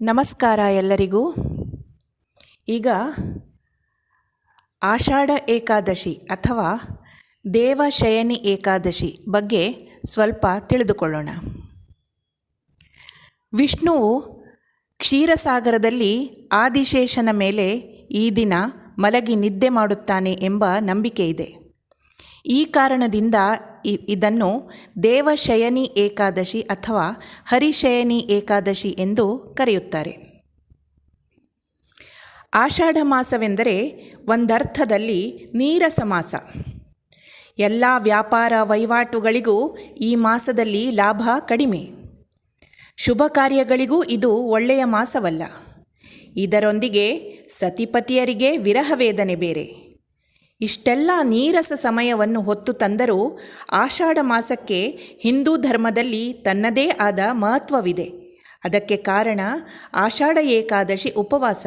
ನಮಸ್ಕಾರ ಎಲ್ಲರಿಗೂ. ಈಗ ಆಷಾಢ ಏಕಾದಶಿ ಅಥವಾ ದೇವಶಯನಿ ಏಕಾದಶಿ ಬಗ್ಗೆ ಸ್ವಲ್ಪ ತಿಳಿದುಕೊಳ್ಳೋಣ. ವಿಷ್ಣುವು ಕ್ಷೀರಸಾಗರದಲ್ಲಿ ಆದಿಶೇಷನ ಮೇಲೆ ಈ ದಿನ ಮಲಗಿ ನಿದ್ದೆ ಮಾಡುತ್ತಾನೆ ಎಂಬ ನಂಬಿಕೆ ಇದೆ. ಈ ಕಾರಣದಿಂದ ಇದನ್ನು ದೇವಶಯನಿ ಏಕಾದಶಿ ಅಥವಾ ಹರಿಶಯನಿ ಏಕಾದಶಿ ಎಂದು ಕರೆಯುತ್ತಾರೆ. ಆಷಾಢ ಮಾಸವೆಂದರೆ ಒಂದರ್ಥದಲ್ಲಿ ನೀರಸ ಮಾಸ. ಎಲ್ಲ ವ್ಯಾಪಾರ ವಹಿವಾಟುಗಳಿಗೂ ಈ ಮಾಸದಲ್ಲಿ ಲಾಭ ಕಡಿಮೆ. ಶುಭ ಕಾರ್ಯಗಳಿಗೂ ಇದು ಒಳ್ಳೆಯ ಮಾಸವಲ್ಲ. ಇದರೊಂದಿಗೆ ಸತಿಪತಿಯರಿಗೆ ವಿರಹ ವೇದನೆ ಬೇರೆ. ಇಷ್ಟೆಲ್ಲ ನೀರಸ ಸಮಯವನ್ನು ಹೊತ್ತು ತಂದರೂ ಆಷಾಢ ಮಾಸಕ್ಕೆ ಹಿಂದೂ ಧರ್ಮದಲ್ಲಿ ತನ್ನದೇ ಆದ ಮಹತ್ವವಿದೆ. ಅದಕ್ಕೆ ಕಾರಣ ಆಷಾಢ ಏಕಾದಶಿ ಉಪವಾಸ.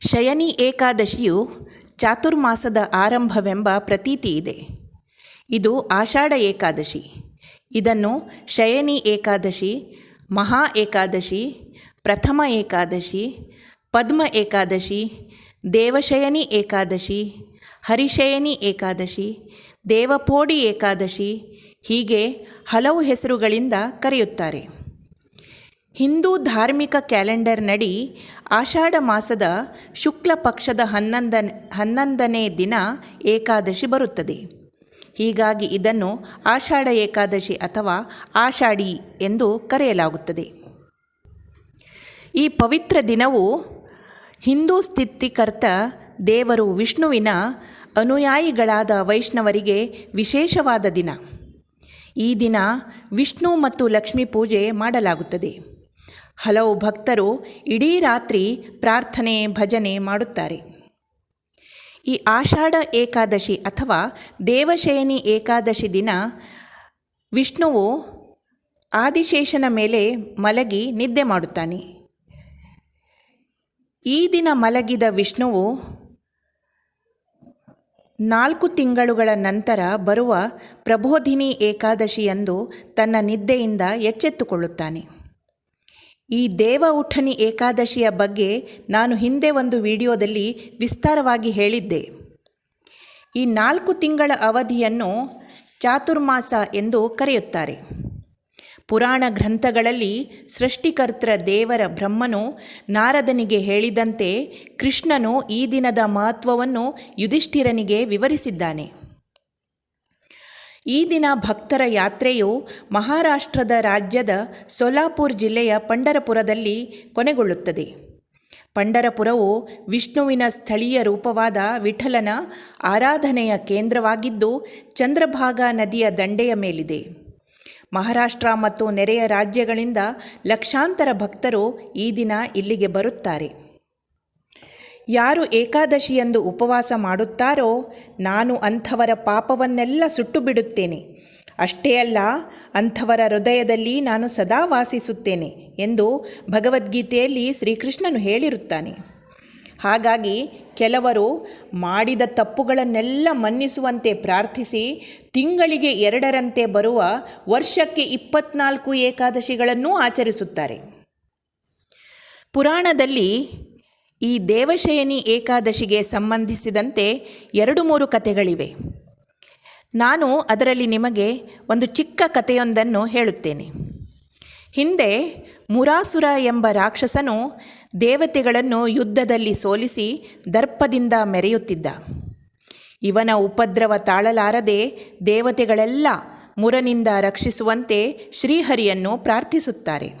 ಶಯನಿ ಏಕಾದಶಿಯು ಚಾತುರ್ಮಾಸದ ಆರಂಭವೆಂಬ ಪ್ರತೀತಿ ಇದೆ. ಇದು ಆಷಾಢ ಏಕಾದಶಿ. ಇದನ್ನು ಶಯನಿ ಏಕಾದಶಿ, ಮಹಾ ಏಕಾದಶಿ, ಪ್ರಥಮ ಏಕಾದಶಿ, ಪದ್ಮ ಏಕಾದಶಿ ದೇವಶಯನಿ ಏಕಾದಶಿ, ಹರಿಶಯನಿ ಏಕಾದಶಿ, ದೇವಪೋಡಿ ಏಕಾದಶಿ ಹೀಗೆ ಹಲವು ಹೆಸರುಗಳಿಂದ ಕರೆಯುತ್ತಾರೆ. ಹಿಂದೂ ಧಾರ್ಮಿಕ ಕ್ಯಾಲೆಂಡರ್ನಡಿ ಆಷಾಢ ಮಾಸದ ಶುಕ್ಲ ಪಕ್ಷದ ಹನ್ನೊಂದ, ಹನ್ನೊಂದನೇ ದಿನ ಏಕಾದಶಿ ಬರುತ್ತದೆ. ಹೀಗಾಗಿ ಇದನ್ನು ಆಷಾಢ ಏಕಾದಶಿ ಅಥವಾ ಆಷಾಢಿ ಎಂದು ಕರೆಯಲಾಗುತ್ತದೆ. ಈ ಪವಿತ್ರ ದಿನವು ಹಿಂದೂ ಸ್ಥಿತಿಕರ್ತ ದೇವರು ವಿಷ್ಣುವಿನ ಅನುಯಾಯಿಗಳಾದ ವೈಷ್ಣವರಿಗೆ ವಿಶೇಷವಾದ ದಿನ. ಈ ದಿನ ವಿಷ್ಣು ಮತ್ತು ಲಕ್ಷ್ಮೀ ಪೂಜೆ ಮಾಡಲಾಗುತ್ತದೆ. ಹಲವು ಭಕ್ತರು ಇಡೀ ರಾತ್ರಿ ಪ್ರಾರ್ಥನೆ, ಭಜನೆ ಮಾಡುತ್ತಾರೆ. ಈ ಆಷಾಢ ಏಕಾದಶಿ ಅಥವಾ ದೇವಶಯನಿ ಏಕಾದಶಿ ದಿನ ವಿಷ್ಣುವು ಆದಿಶೇಷನ ಮೇಲೆ ಮಲಗಿ ನಿದ್ದೆ ಮಾಡುತ್ತಾನೆ. ಈ ದಿನ ಮಲಗಿದ ವಿಷ್ಣುವು ನಾಲ್ಕು ತಿಂಗಳುಗಳ ನಂತರ ಬರುವ ಪ್ರಬೋಧಿನಿ ಏಕಾದಶಿಯಂದು ತನ್ನ ನಿದ್ದೆಯಿಂದ ಎಚ್ಚೆತ್ತುಕೊಳ್ಳುತ್ತಾನೆ. ಈ ದೇವ ಉಠನಿ ಏಕಾದಶಿಯ ಬಗ್ಗೆ ನಾನು ಹಿಂದೆ ಒಂದು ವಿಡಿಯೋದಲ್ಲಿ ವಿಸ್ತಾರವಾಗಿ ಹೇಳಿದ್ದೆ. ಈ ನಾಲ್ಕು ತಿಂಗಳ ಅವಧಿಯನ್ನು ಚಾತುರ್ಮಾಸ ಎಂದು ಕರೆಯುತ್ತಾರೆ. ಪುರಾಣ ಗ್ರಂಥಗಳಲ್ಲಿ ಸೃಷ್ಟಿಕರ್ತರ ದೇವರ ಬ್ರಹ್ಮನು ನಾರದನಿಗೆ ಹೇಳಿದಂತೆ ಕೃಷ್ಣನು ಈ ದಿನದ ಮಹತ್ವವನ್ನು ಯುಧಿಷ್ಠಿರನಿಗೆ ವಿವರಿಸಿದ್ದಾನೆ. ಈ ದಿನ ಭಕ್ತರ ಯಾತ್ರೆಯು ಮಹಾರಾಷ್ಟ್ರದ ರಾಜ್ಯದ ಸೋಲಾಪುರ್ ಜಿಲ್ಲೆಯ ಪಂಡರಪುರದಲ್ಲಿ ಕೊನೆಗೊಳ್ಳುತ್ತದೆ. ಪಂಡರಪುರವು ವಿಷ್ಣುವಿನ ಸ್ಥಳೀಯ ರೂಪವಾದ ವಿಠಲನ ಆರಾಧನೆಯ ಕೇಂದ್ರವಾಗಿದ್ದು ಚಂದ್ರಭಾಗಾ ನದಿಯ ದಂಡೆಯ ಮೇಲಿದೆ. ಮಹಾರಾಷ್ಟ್ರ ಮತ್ತು ನೆರೆಯ ರಾಜ್ಯಗಳಿಂದ ಲಕ್ಷಾಂತರ ಭಕ್ತರು ಈ ದಿನ ಇಲ್ಲಿಗೆ ಬರುತ್ತಾರೆ. ಯಾರು ಏಕಾದಶಿಯಂದು ಉಪವಾಸ ಮಾಡುತ್ತಾರೋ ನಾನು ಅಂಥವರ ಪಾಪವನ್ನೆಲ್ಲ ಸುಟ್ಟು ಬಿಡುತ್ತೇನೆ ಅಷ್ಟೇ ಅಲ್ಲ, ಅಂಥವರ ಹೃದಯದಲ್ಲಿ ನಾನು ಸದಾ ವಾಸಿಸುತ್ತೇನೆ ಎಂದು ಭಗವದ್ಗೀತೆಯಲ್ಲಿ ಶ್ರೀಕೃಷ್ಣನು ಹೇಳಿರುತ್ತಾನೆ. ಹಾಗಾಗಿ ಕೆಲವರು ಮಾಡಿದ ತಪ್ಪುಗಳನ್ನೆಲ್ಲ ಮನ್ನಿಸುವಂತೆ ಪ್ರಾರ್ಥಿಸಿ ತಿಂಗಳಿಗೆ ಎರಡರಂತೆ ಬರುವ ವರ್ಷಕ್ಕೆ ಇಪ್ಪತ್ನಾಲ್ಕು ಏಕಾದಶಿಗಳನ್ನೂ ಆಚರಿಸುತ್ತಾರೆ. ಪುರಾಣದಲ್ಲಿ ಈ ದೇವಶಯನಿ ಏಕಾದಶಿಗೆ ಸಂಬಂಧಿಸಿದಂತೆ ಎರಡು ಮೂರು ಕಥೆಗಳಿವೆ. ನಾನು ಅದರಲ್ಲಿ ನಿಮಗೆ ಒಂದು ಚಿಕ್ಕ ಕಥೆಯೊಂದನ್ನು ಹೇಳುತ್ತೇನೆ. ಹಿಂದೆ ಮುರಾಸುರ ಎಂಬ ರಾಕ್ಷಸನು ದೇವತೆಗಳನ್ನು ಯುದ್ಧದಲ್ಲಿ ಸೋಲಿಸಿ ದರ್ಪದಿಂದ ಮೆರೆಯುತ್ತಿದ್ದ. ಇವನ ಉಪದ್ರವ ತಾಳಲಾರದೆ ದೇವತೆಗಳೆಲ್ಲ ಮುರನಿಂದ ರಕ್ಷಿಸುವಂತೆ ಶ್ರೀಹರಿಯನ್ನು ಪ್ರಾರ್ಥಿಸುತ್ತಾರೆ.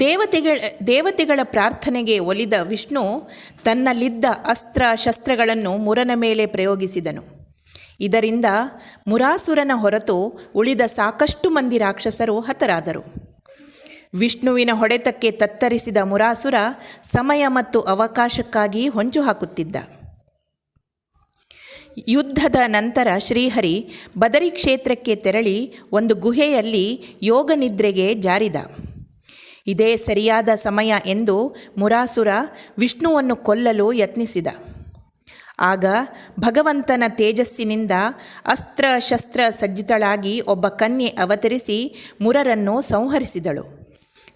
ದೇವತೆಗಳ ದೇವತೆಗಳ ಪ್ರಾರ್ಥನೆಗೆ ಒಲಿದ ವಿಷ್ಣು ತನ್ನಲ್ಲಿದ್ದ ಅಸ್ತ್ರ ಶಸ್ತ್ರಗಳನ್ನು ಮುರನ ಮೇಲೆ ಪ್ರಯೋಗಿಸಿದನು. ಇದರಿಂದ ಮುರಾಸುರನ ಹೊರತು ಉಳಿದ ಸಾಕಷ್ಟು ಮಂದಿ ರಾಕ್ಷಸರು ಹತರಾದರು. ವಿಷ್ಣುವಿನ ಹೊಡೆತಕ್ಕೆ ತತ್ತರಿಸಿದ ಮುರಾಸುರ ಸಮಯ ಮತ್ತು ಅವಕಾಶಕ್ಕಾಗಿ ಹೊಂಚು ಹಾಕುತ್ತಿದ್ದ ಯುದ್ಧದ ನಂತರ ಶ್ರೀಹರಿ ಬದರಿ ಕ್ಷೇತ್ರಕ್ಕೆ ತೆರಳಿ ಒಂದು ಗುಹೆಯಲ್ಲಿ ಯೋಗ ನಿದ್ರೆಗೆ ಜಾರಿದ. ಇದೇ ಸರಿಯಾದ ಸಮಯ ಎಂದು ಮುರಾಸುರ ವಿಷ್ಣುವನ್ನು ಕೊಲ್ಲಲು ಯತ್ನಿಸಿದ. ಆಗ ಭಗವಂತನ ತೇಜಸ್ಸಿನಿಂದ ಅಸ್ತ್ರ ಶಸ್ತ್ರ ಸಜ್ಜಿತಳಾಗಿ ಒಬ್ಬ ಕನ್ಯೆ ಅವತರಿಸಿ ಮುರರನ್ನು ಸಂಹರಿಸಿದಳು.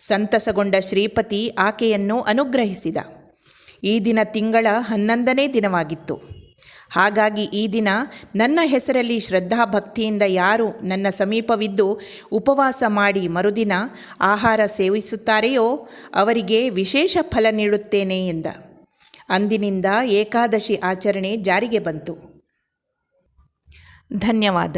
ಸಂತಸಗೊಂಡ ಶ್ರೀಪತಿ ಆಕೆಯನ್ನು ಅನುಗ್ರಹಿಸಿದ. ಈ ದಿನ ತಿಂಗಳ ಹನ್ನೊಂದನೇ ದಿನವಾಗಿತ್ತು. ಹಾಗಾಗಿ ಈ ದಿನ ನನ್ನ ಹೆಸರಲ್ಲಿ ಶ್ರದ್ಧಾಭಕ್ತಿಯಿಂದ ಯಾರು ನನ್ನ ಸಮೀಪವಿದ್ದು ಉಪವಾಸ ಮಾಡಿ ಮರುದಿನ ಆಹಾರ ಸೇವಿಸುತ್ತಾರೆಯೋ ಅವರಿಗೆ ವಿಶೇಷ ಫಲ ನೀಡುತ್ತೇನೆ ಎಂದ. ಅಂದಿನಿಂದ ಏಕಾದಶಿ ಆಚರಣೆ ಜಾರಿಗೆ ಬಂತು. ಧನ್ಯವಾದ.